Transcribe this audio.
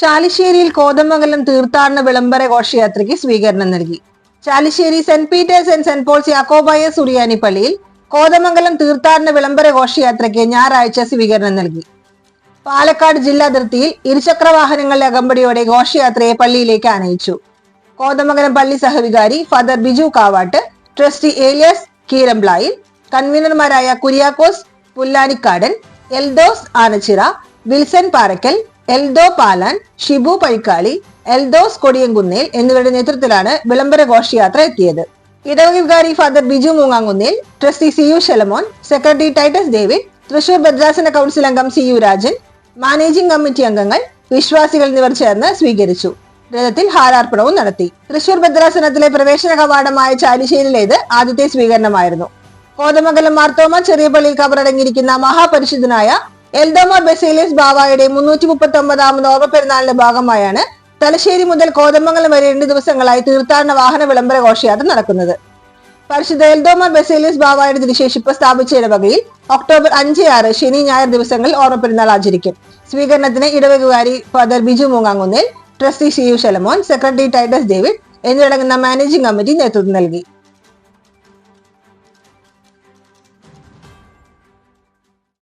ചാലിശ്ശേരിയിൽ കോതമംഗലം തീർത്ഥാടന വിളംബര ഘോഷയാത്രയ്ക്ക് സ്വീകരണം നൽകി. Chalissery saint Peter's and saint Paul's Yakobaya സുറിയാനി പള്ളിയിൽ കോതമംഗലം തീർത്ഥാടന വിളംബര ഘോഷയാത്രയ്ക്ക് ഞായറാഴ്ച സ്വീകരണം നൽകി. പാലക്കാട് ജില്ലാ അതിർത്തിയിൽ ഇരുചക്ര വാഹനങ്ങളുടെ അകമ്പടിയോടെ ഘോഷയാത്രയെ പള്ളിയിലേക്ക് ആനയിച്ചു. കോതമംഗലം പള്ളി സഹവികാരി ഫാദർ ബിജു കാവാട്ട് ട്രസ്റ്റി ഏലിയസ് കീരംബ്ലായിൽ കൺവീനർമാരായ കുര്യാക്കോസ് പുല്ലാനിക്കാടൻ എൽദോസ് ആനച്ചിറ വിൽസൺ പാറക്കൽ എൽദോ പാലാൻ ഷിബു പൈക്കാളി എൽദോസ് കൊടിയൻകുന്നേൽ എന്നിവരുടെ നേതൃത്വത്തിലാണ് വിളംബര ഘോഷയാത്ര എത്തിയത്. ഇടവക വികാരി father Biju Moongankunnel trustee C U Shelamon secretary Titus David Thrissur ഭദ്രാസന കൗൺസിൽ അംഗം C U Rajan managing committee അംഗങ്ങൾ വിശ്വാസികൾ എന്നിവർ ചേർന്ന് സ്വീകരിച്ചു. രഥത്തിൽ ഹാരാർപ്പണവും നടത്തി. തൃശൂർ ഭദ്രാസനത്തിലെ പ്രവേശന കവാടമായ ചാലിശ്ശേരിയിലേത് ആദ്യത്തെ സ്വീകരണമായിരുന്നു. കോതമംഗലം മാർത്തോമ ചെറിയ പള്ളിയിൽ കബറടങ്ങിയിരിക്കുന്ന മഹാപരിശുദ്ധനായ എൽദോമ ബെസേലിയസ് ബാവായുടെ മുന്നൂറ്റി മുപ്പത്തി ഒമ്പതാമത് ഓർമ്മപ്പെരുന്നാളിന്റെ ഭാഗമായാണ് തലശ്ശേരി മുതൽ കോതമംഗലം വരെ രണ്ട് ദിവസങ്ങളായി തീർത്ഥാടന വാഹന വിളംബര ഘോഷയാത്ര നടക്കുന്നത്. പരിശുദ്ധ എൽദോമ ബെസേലിയസ് ബാവായുടെ തിരുശേഷിപ്പ് സ്ഥാപിച്ച ഇടവകയിൽ ഒക്ടോബർ അഞ്ച് ആറ് ശനി ഞായർ ദിവസങ്ങളിൽ ഓർമ്മപ്പെരുന്നാൾ ആചരിക്കും. സ്വീകരണത്തിന് ഇടവകുകാരി father Biju Moongankunnel trustee C U Shalamon secretary Titus David എന്നിവരടങ്ങുന്ന മാനേജിംഗ് കമ്മിറ്റി നേതൃത്വം നൽകി.